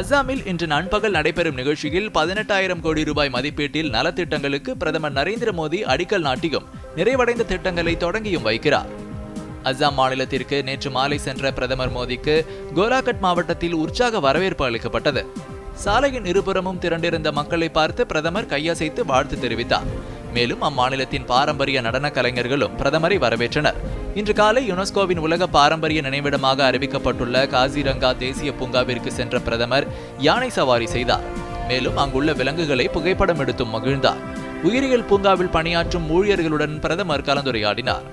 அஸ்ஸாமில் இன்று நண்பகல் நடைபெறும் நிகழ்ச்சியில் பதினெட்டாயிரம் கோடி ரூபாய் மதிப்பீட்டில் நலத்திட்டங்களுக்கு பிரதமர் நரேந்திர மோடி அடிக்கல் நாட்டியும் நிறைவடைந்த திட்டங்களை தொடங்கியும் வைக்கிறார். அஸ்ஸாம் மாநிலத்திற்கு நேற்று மாலை சென்ற பிரதமர் மோடிக்கு கோலாகட் மாவட்டத்தில் உற்சாக வரவேற்பு அளிக்கப்பட்டது. சாலையின் இருபுறமும் திரண்டிருந்த மக்களை பார்த்து பிரதமர் கையசைத்து வாழ்த்து தெரிவித்தார். மேலும் அம்மாநிலத்தின் பாரம்பரிய நடன கலைஞர்களும் பிரதமரை வரவேற்றனர். இன்று காலை யுனெஸ்கோவின் உலக பாரம்பரிய நினைவிடமாக அறிவிக்கப்பட்டுள்ள காசிரங்கா தேசிய பூங்காவிற்கு சென்ற பிரதமர் யானை சவாரி செய்தார். மேலும் அங்குள்ள விலங்குகளை புகைப்படம் எடுத்தும் மகிழ்ந்தார். உயிரியல் பூங்காவில் பணியாற்றும் ஊழியர்களுடன் பிரதமர் கலந்துரையாடினார்.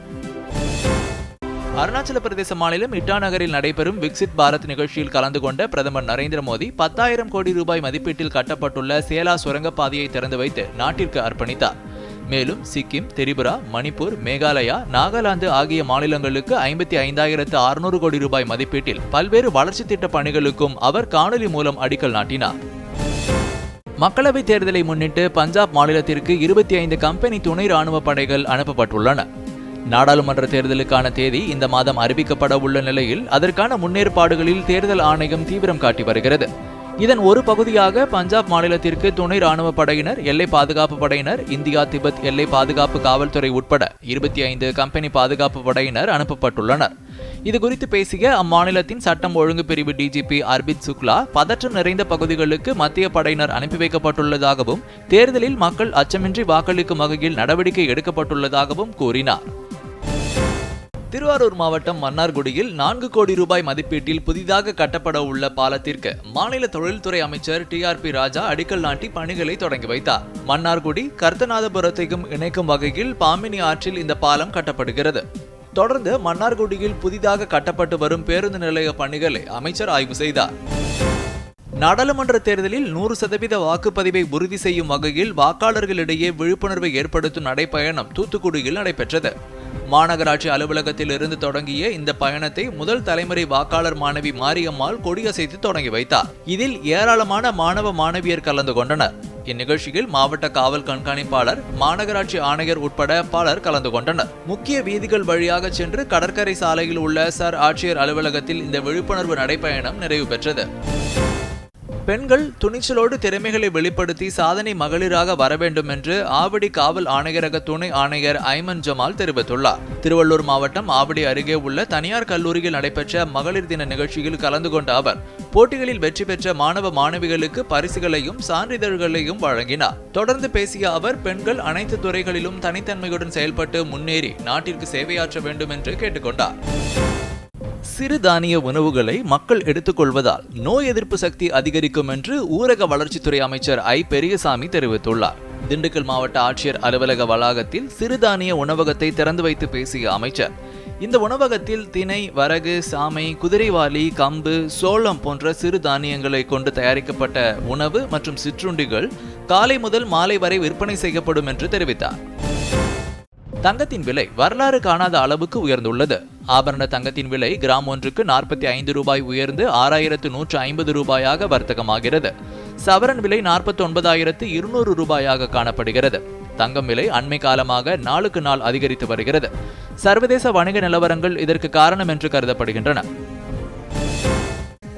அருணாச்சல பிரதேச மாநிலம் இட்டா நகரில் நடைபெறும் விக்சித் பாரத் நிகழ்ச்சியில் கலந்து கொண்ட பிரதமர் நரேந்திர மோடி பத்தாயிரம் கோடி ரூபாய் மதிப்பீட்டில் கட்டப்பட்டுள்ள சேலா சுரங்கப்பாதையை திறந்து வைத்து நாட்டிற்கு அர்ப்பணித்தார். மேலும் சிக்கிம் திரிபுரா மணிப்பூர் மேகாலயா நாகாலாந்து ஆகிய மாநிலங்களுக்கு ஐம்பத்தி ஐந்தாயிரத்து அறுநூறு கோடி ரூபாய் மதிப்பீட்டில் பல்வேறு வளர்ச்சி திட்ட பணிகளுக்கும் அவர் காணொலி மூலம் அடிக்கல் நாட்டினார். மக்களவைத் தேர்தலை முன்னிட்டு பஞ்சாப் மாநிலத்திற்கு இருபத்தி ஐந்து கம்பெனி துணை ராணுவ படைகள் அனுப்பப்பட்டுள்ளன. நாடாளுமன்ற தேர்தலுக்கான தேதி இந்த மாதம் அறிவிக்கப்பட உள்ள நிலையில் அதற்கான முன்னேற்பாடுகளில் தேர்தல் ஆணையம் தீவிரம் காட்டி வருகிறது. இதன் ஒரு பகுதியாக பஞ்சாப் மாநிலத்திற்கு துணை ராணுவ படையினர் எல்லை பாதுகாப்பு படையினர் இந்தியா திபெத் எல்லை பாதுகாப்பு காவல்துறை உட்பட இருபத்தி ஐந்து கம்பெனி பாதுகாப்பு படையினர் அனுப்பப்பட்டுள்ளனர். இது குறித்து பேசிய அம்மாநிலத்தின் சட்டம் ஒழுங்கு பிரிவு டிஜிபி அர்பித் சுக்லா பதற்றம் நிறைந்த பகுதிகளுக்கு மத்திய படையினர் அனுப்பி வைக்கப்பட்டுள்ளதாகவும் தேர்தலில் மக்கள் அச்சமின்றி வாக்களிக்கும் வகையில் நடவடிக்கை எடுக்கப்பட்டுள்ளதாகவும் கூறினார். திருவாரூர் மாவட்டம் மன்னார்குடியில் நான்கு கோடி ரூபாய் மதிப்பீட்டில் புதிதாக கட்டப்பட உள்ள பாலத்திற்கு மாநில தொழில்துறை அமைச்சர் டி ஆர் பி ராஜா அடிக்கல் நாட்டி பணிகளை தொடங்கி வைத்தார். மன்னார்குடி கர்த்தநாதபுரத்தையும் இணைக்கும் வகையில் பாமினி ஆற்றில் இந்த பாலம் கட்டப்படுகிறது. தொடர்ந்து மன்னார்குடியில் புதிதாக கட்டப்பட்டு வரும் பேருந்து நிலைய பணிகளை அமைச்சர் ஆய்வு செய்தார். நாடாளுமன்ற தேர்தலில் நூறு சதவீத வாக்குப்பதிவை உறுதி செய்யும் வகையில் வாக்காளர்களிடையே விழிப்புணர்வை ஏற்படுத்தும் நடைப்பயணம் தூத்துக்குடியில் நடைபெற்றது. மாநகராட்சி அலுவலகத்தில் இருந்து தொடங்கிய இந்த பயணத்தை முதல் தலைமுறை வாக்காளர் மாணவி மாரியம்மாள் கொடியசைத்து தொடங்கி வைத்தார். இதில் ஏராளமான மாணவ மாணவியர் கலந்து கொண்டனர். இந்நிகழ்ச்சியில் மாவட்ட காவல் கண்காணிப்பாளர் மாநகராட்சி ஆணையர் உட்பட பலர் கலந்து கொண்டனர். முக்கிய வீதிகள் வழியாக சென்று கடற்கரை சாலையில் உள்ள சர் ஆட்சியர் அலுவலகத்தில் இந்த விழிப்புணர்வு நடைப்பயணம் நிறைவு பெற்றது. பெண்கள் துணிச்சலோடு திறமைகளை வெளிப்படுத்தி சாதனை மகளிராக வர வேண்டும் என்று ஆவடி காவல் ஆணையரக துணை ஆணையர் ஐமன் ஜமால் தெரிவித்துள்ளார். திருவள்ளூர் மாவட்டம் ஆவடி அருகே உள்ள தனியார் கல்லூரியில் நடைபெற்ற மகளிர் தின நிகழ்ச்சியில் கலந்து கொண்ட அவர் போட்டிகளில் வெற்றி பெற்ற மாணவ மாணவிகளுக்கு பரிசுகளையும் சான்றிதழ்களையும் வழங்கினார். தொடர்ந்து பேசிய அவர் பெண்கள் அனைத்து துறைகளிலும் தனித்தன்மையுடன் செயல்பட்டு முன்னேறி நாட்டிற்கு சேவையாற்ற வேண்டும் என்று கேட்டுக்கொண்டார். சிறுதானிய உணவுகளை மக்கள் எடுத்துக்கொள்வதால் நோய் எதிர்ப்பு சக்தி அதிகரிக்கும் என்று ஊரக வளர்ச்சித்துறை அமைச்சர் ஐ. பெரியசாமி தெரிவித்துள்ளார். திண்டுக்கல் மாவட்ட ஆட்சியர் அலுவலக வளாகத்தில் சிறுதானிய உணவகத்தை திறந்து வைத்து பேசிய அமைச்சர் இந்த உணவகத்தில் திணை வரகு சாமை குதிரைவாலி கம்பு சோளம் போன்ற சிறு தானியங்களை கொண்டு தயாரிக்கப்பட்ட உணவு மற்றும் சிற்றுண்டிகள் காலை முதல் மாலை வரை விற்பனை செய்யப்படும் என்று தெரிவித்தார். தங்கத்தின் விலை வரலாறு காணாத அளவுக்கு உயர்ந்துள்ளது. ஆபரண தங்கத்தின் விலை கிராம் ஒன்றுக்கு நாற்பத்தி ஐந்து ரூபாய் உயர்ந்து ஆறாயிரத்து நூற்று ஐம்பது ரூபாயாக வர்த்தகமாகிறது. சவரன் விலை நாற்பத்தி ஒன்பதாயிரத்து இருநூறு ரூபாயாக காணப்படுகிறது. தங்கம் விலை அண்மை காலமாக நாளுக்கு நாள் அதிகரித்து வருகிறது. சர்வதேச வணிக நிலவரங்கள் இதற்கு காரணம் என்று கருதப்படுகின்றன.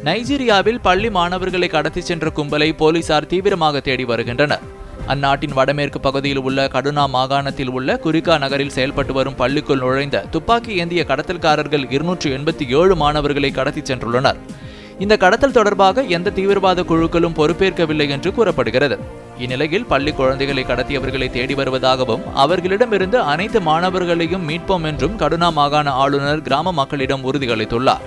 நைஜீரியாவில் பள்ளி மாணவர்களை கடத்திச் சென்ற கும்பலை போலீசார் தீவிரமாக தேடி வருகின்றனர். அந்நாட்டின் வடமேற்கு பகுதியில் உள்ள கடுனா மாகாணத்தில் உள்ள குரிகா நகரில் செயல்பட்டு வரும் பள்ளிக்குள் நுழைந்த துப்பாக்கி ஏந்திய கடத்தல்காரர்கள் இருநூற்று எண்பத்தி ஏழு மாணவர்களை கடத்திச் சென்றுள்ளனர். இந்த கடத்தல் தொடர்பாக எந்த தீவிரவாத குழுக்களும் பொறுப்பேற்கவில்லை என்று கூறப்படுகிறது. இந்நிலையில் பள்ளி குழந்தைகளை கடத்தியவர்களை தேடி வருவதாகவும் அவர்களிடமிருந்து அனைத்து மாணவர்களையும் மீட்போம் என்றும் கடுனா மாகாண ஆளுநர் கிராம மக்களிடம் உறுதியளித்துள்ளார்.